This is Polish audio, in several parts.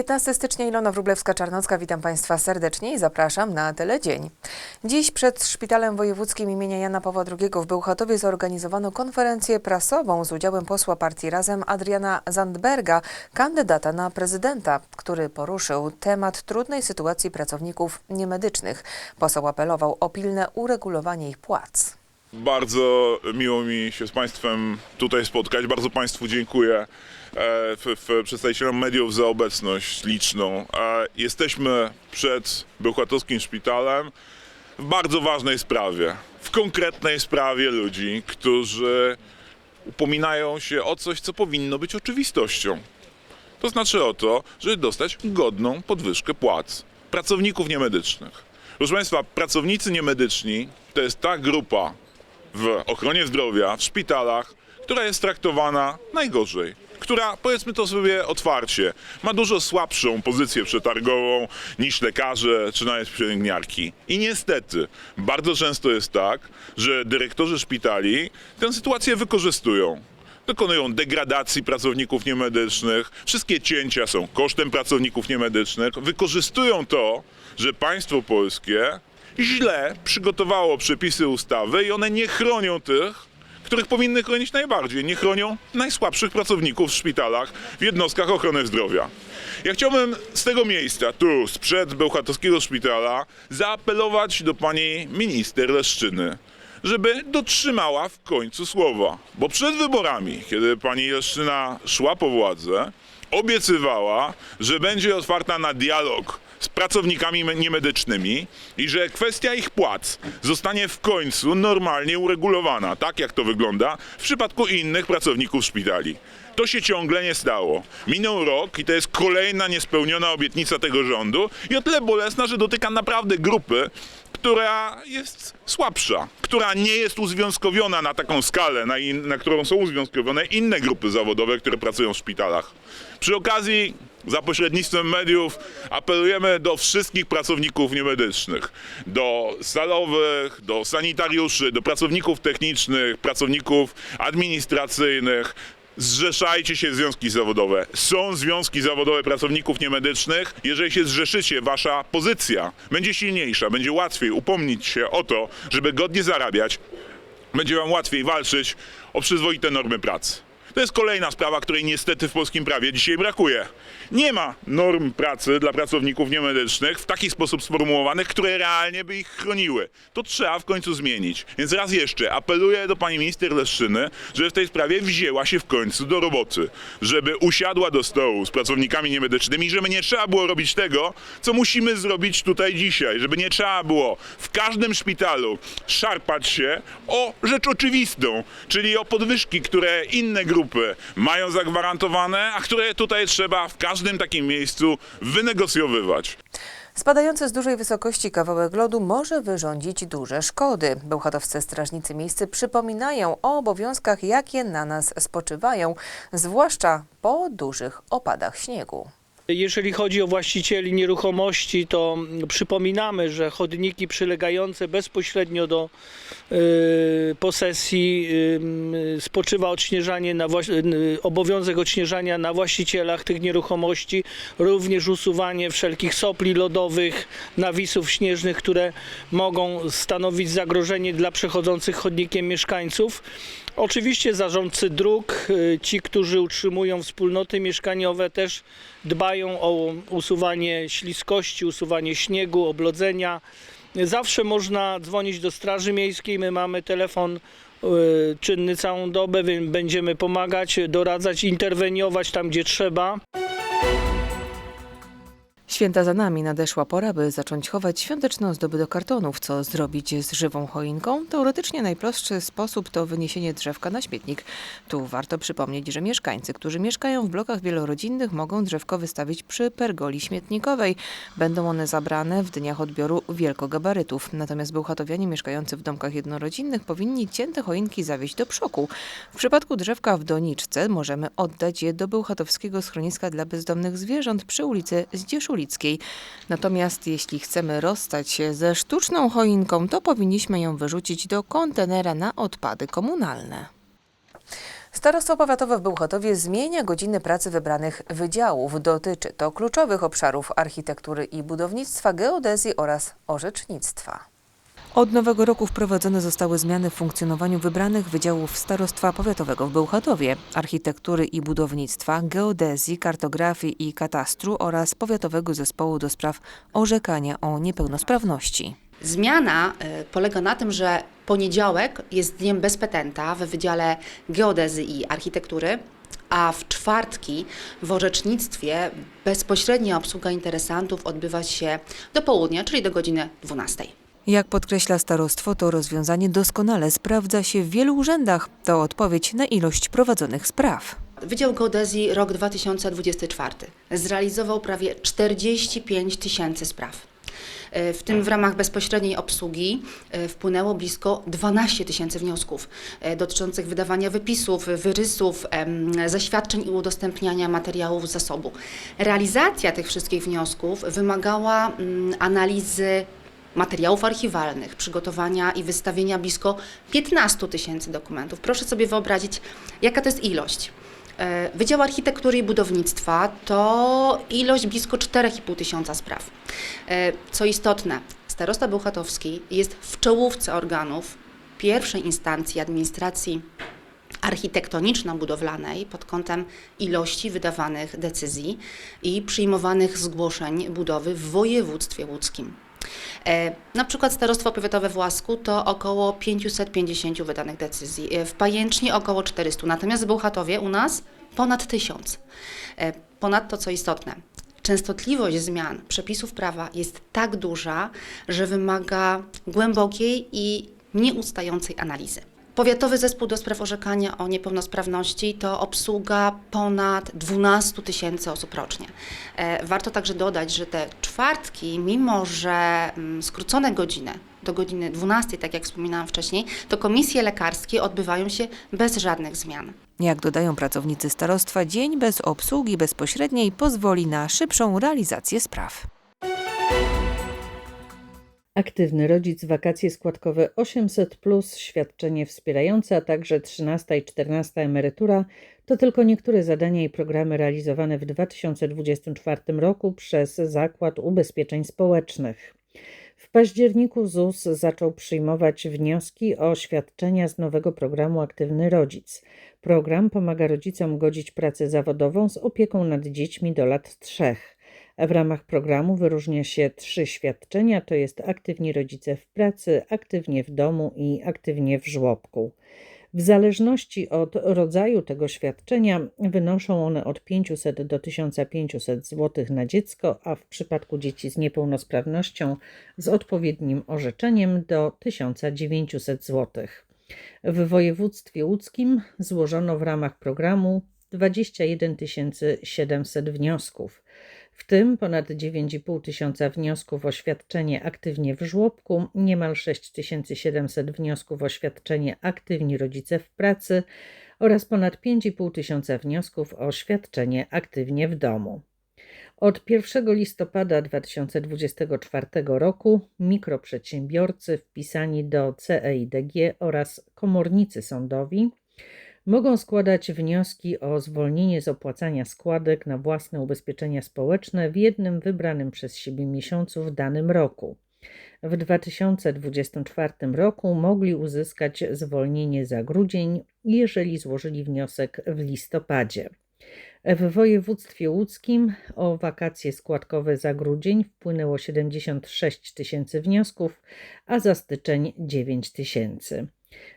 15 stycznia Ilona Wróblewska-Czarnocka, witam Państwa serdecznie i zapraszam na Teledzień. Dziś przed Szpitalem Wojewódzkim imienia Jana Pawła II w Bełchatowie zorganizowano konferencję prasową z udziałem posła partii Razem Adriana Zandberga, kandydata na prezydenta, który poruszył temat trudnej sytuacji pracowników niemedycznych. Poseł apelował o pilne uregulowanie ich płac. Bardzo miło mi się z Państwem tutaj spotkać. Bardzo Państwu dziękuję, e, przedstawicielom mediów za obecność liczną. E, Jesteśmy przed Bełchatowskim Szpitalem w bardzo ważnej sprawie. W konkretnej sprawie ludzi, którzy upominają się o coś, co powinno być oczywistością. To znaczy o to, żeby dostać godną podwyżkę płac pracowników niemedycznych. Proszę Państwa, pracownicy niemedyczni to jest ta grupa w ochronie zdrowia, w szpitalach, która jest traktowana najgorzej. Która, powiedzmy to sobie otwarcie, ma dużo słabszą pozycję przetargową niż lekarze czy nawet pielęgniarki. I niestety, bardzo często jest tak, że dyrektorzy szpitali tę sytuację wykorzystują dokonują degradacji pracowników niemedycznych. Wszystkie cięcia są kosztem pracowników niemedycznych. Wykorzystują to, że państwo polskie źle przygotowało przepisy ustawy i one nie chronią tych, których powinny chronić najbardziej. Nie chronią najsłabszych pracowników w szpitalach, w jednostkach ochrony zdrowia. Ja chciałbym z tego miejsca, tu, sprzed Bełchatowskiego Szpitala, zaapelować do pani minister Leszczyny, żeby dotrzymała w końcu słowa. Bo przed wyborami, kiedy pani Leszczyna szła po władzę, obiecywała, że będzie otwarta na dialog z pracownikami me- niemedycznymi i że kwestia ich płac zostanie w końcu normalnie uregulowana, tak jak to wygląda w przypadku innych pracowników szpitali. To się ciągle nie stało. Minął rok i to jest kolejna niespełniona obietnica tego rządu i o tyle bolesna, że dotyka naprawdę grupy, która jest słabsza, która nie jest uzwiązkowiona na taką skalę, na, in, na którą są uzwiązkowione inne grupy zawodowe, które pracują w szpitalach. Przy okazji, za pośrednictwem mediów, apelujemy do wszystkich pracowników niemedycznych, do salowych, do sanitariuszy, do pracowników technicznych, pracowników administracyjnych, Zrzeszajcie się związki zawodowe. Są związki zawodowe pracowników niemedycznych. Jeżeli się zrzeszycie, wasza pozycja będzie silniejsza, będzie łatwiej upomnieć się o to, żeby godnie zarabiać, będzie wam łatwiej walczyć o przyzwoite normy pracy. To jest kolejna sprawa, której niestety w polskim prawie dzisiaj brakuje. Nie ma norm pracy dla pracowników niemedycznych w taki sposób sformułowanych, które realnie by ich chroniły. To trzeba w końcu zmienić. Więc raz jeszcze apeluję do pani minister Leszczyny, żeby w tej sprawie wzięła się w końcu do roboty. Żeby usiadła do stołu z pracownikami niemedycznymi, żeby nie trzeba było robić tego, co musimy zrobić tutaj dzisiaj. Żeby nie trzeba było w każdym szpitalu szarpać się o rzecz oczywistą, czyli o podwyżki, które inne grupy mają zagwarantowane, a które tutaj trzeba w każdym takim miejscu wynegocjowywać. Spadający z dużej wysokości kawałek lodu może wyrządzić duże szkody. Bełchatowscy strażnicy miejscy przypominają o obowiązkach, jakie na nas spoczywają, zwłaszcza po dużych opadach śniegu. Jeżeli chodzi o właścicieli nieruchomości, to przypominamy, że chodniki przylegające bezpośrednio do y, posesji y, spoczywa odśnieżanie na y, obowiązek odśnieżania na właścicielach tych nieruchomości, również usuwanie wszelkich sopli lodowych, nawisów śnieżnych, które mogą stanowić zagrożenie dla przechodzących chodnikiem mieszkańców. Oczywiście zarządcy dróg, ci, którzy utrzymują wspólnoty mieszkaniowe, też dbają o usuwanie śliskości, usuwanie śniegu, oblodzenia. Zawsze można dzwonić do Straży Miejskiej. My mamy telefon y, czynny całą dobę, więc będziemy pomagać, doradzać, interweniować tam, gdzie trzeba. Święta za nami nadeszła pora, by zacząć chować świąteczne ozdoby do kartonów. Co zrobić z żywą choinką? Teoretycznie najprostszy sposób to wyniesienie drzewka na śmietnik. Tu warto przypomnieć, że mieszkańcy, którzy mieszkają w blokach wielorodzinnych, mogą drzewko wystawić przy pergoli śmietnikowej. Będą one zabrane w dniach odbioru wielkogabarytów. Natomiast bełchatowianie mieszkający w domkach jednorodzinnych powinni cięte choinki zawieźć do przoku. W przypadku drzewka w doniczce możemy oddać je do bełchatowskiego schroniska dla bezdomnych zwierząt przy ulicy Natomiast jeśli chcemy rozstać się ze sztuczną choinką, to powinniśmy ją wyrzucić do kontenera na odpady komunalne. Starostwo Powiatowe w Bełchatowie zmienia godziny pracy wybranych wydziałów. Dotyczy to kluczowych obszarów architektury i budownictwa, geodezji oraz orzecznictwa. Od nowego roku wprowadzone zostały zmiany w funkcjonowaniu wybranych wydziałów Starostwa Powiatowego w Bełchatowie, architektury i budownictwa, geodezji, kartografii i katastru oraz Powiatowego Zespołu do Spraw Orzekania o Niepełnosprawności. Zmiana y, polega na tym, że poniedziałek jest dniem bez petenta w Wydziale Geodezji i Architektury, a w czwartki w orzecznictwie bezpośrednia obsługa interesantów odbywa się do południa, czyli do godziny 12. Jak podkreśla starostwo, to rozwiązanie doskonale sprawdza się w wielu urzędach. To odpowiedź na ilość prowadzonych spraw. Wydział Geodezji rok 2024 zrealizował prawie 45 tysięcy spraw. Y, W tym w ramach bezpośredniej obsługi y, wpłynęło blisko 12 tysięcy wniosków y, dotyczących wydawania wypisów, wyrysów, zaświadczeń i udostępniania materiałów zasobu. Realizacja tych wszystkich wniosków wymagała mm, analizy materiałów archiwalnych, przygotowania i wystawienia blisko 15 tysięcy dokumentów. Proszę sobie wyobrazić, jaka to jest ilość. E, Wydział Architektury i Budownictwa to ilość blisko 4,5 tysiąca spraw. E, Co istotne, starosta bełchatowski jest w czołówce organów pierwszej instancji administracji architektoniczno-budowlanej pod kątem ilości wydawanych decyzji i przyjmowanych zgłoszeń budowy w województwie łódzkim. E, Na przykład Starostwo Powiatowe w Łasku to około 550 wydanych decyzji, e, w Pajęcznie około 400, natomiast w Bełchatowie u nas ponad 1000. E, Ponadto, co istotne, częstotliwość zmian przepisów prawa jest tak duża, że wymaga głębokiej i nieustającej analizy. Powiatowy Zespół do Spraw Orzekania o Niepełnosprawności to obsługa ponad 12 tysięcy osób rocznie. E, Warto także dodać, że te czwartki, mimo że mm, skrócone godziny do godziny 12, tak jak wspominałam wcześniej, to komisje lekarskie odbywają się bez żadnych zmian. Jak dodają pracownicy starostwa, dzień bez obsługi bezpośredniej pozwoli na szybszą realizację spraw. Aktywny rodzic, wakacje składkowe 800, świadczenie wspierające, a także 13 i 14 emerytura to tylko niektóre zadania i programy realizowane w 2024 roku przez Zakład Ubezpieczeń Społecznych. W październiku ZUS zaczął przyjmować wnioski o świadczenia z nowego programu Aktywny Rodzic. Program pomaga rodzicom godzić pracę zawodową z opieką nad dziećmi do lat trzech. W ramach programu wyróżnia się trzy świadczenia, to jest aktywni rodzice w pracy, aktywnie w domu i aktywnie w żłobku. W zależności od rodzaju tego świadczenia wynoszą one od 500 do 1500 zł na dziecko, a w przypadku dzieci z niepełnosprawnością z odpowiednim orzeczeniem do 1900 zł. W województwie łódzkim złożono w ramach programu 21 700 wniosków w tym ponad 9,5 tysiąca wniosków o świadczenie aktywnie w żłobku, niemal 6700 wniosków o świadczenie aktywni rodzice w pracy oraz ponad 5,5 tysiąca wniosków o świadczenie aktywnie w domu. Od 1 listopada 2024 roku mikroprzedsiębiorcy wpisani do CEIDG oraz komornicy sądowi mogą składać wnioski o zwolnienie z opłacania składek na własne ubezpieczenia społeczne w jednym wybranym przez siebie miesiącu w danym roku. W 2024 roku mogli uzyskać zwolnienie za grudzień, jeżeli złożyli wniosek w listopadzie. W województwie łódzkim o wakacje składkowe za grudzień wpłynęło 76 tysięcy wniosków, a za styczeń 9 tysięcy.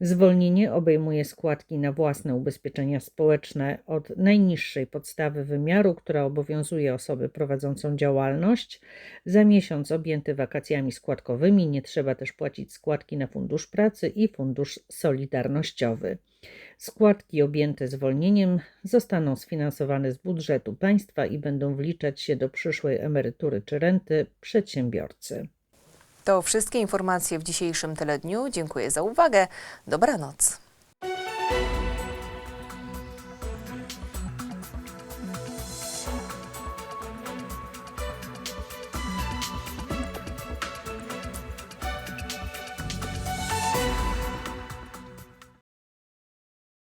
Zwolnienie obejmuje składki na własne ubezpieczenia społeczne od najniższej podstawy wymiaru, która obowiązuje osobę prowadzącą działalność. Za miesiąc objęty wakacjami składkowymi nie trzeba też płacić składki na Fundusz Pracy i Fundusz Solidarnościowy. Składki objęte zwolnieniem zostaną sfinansowane z budżetu państwa i będą wliczać się do przyszłej emerytury czy renty przedsiębiorcy. To wszystkie informacje w dzisiejszym teledniu. Dziękuję za uwagę. Dobranoc.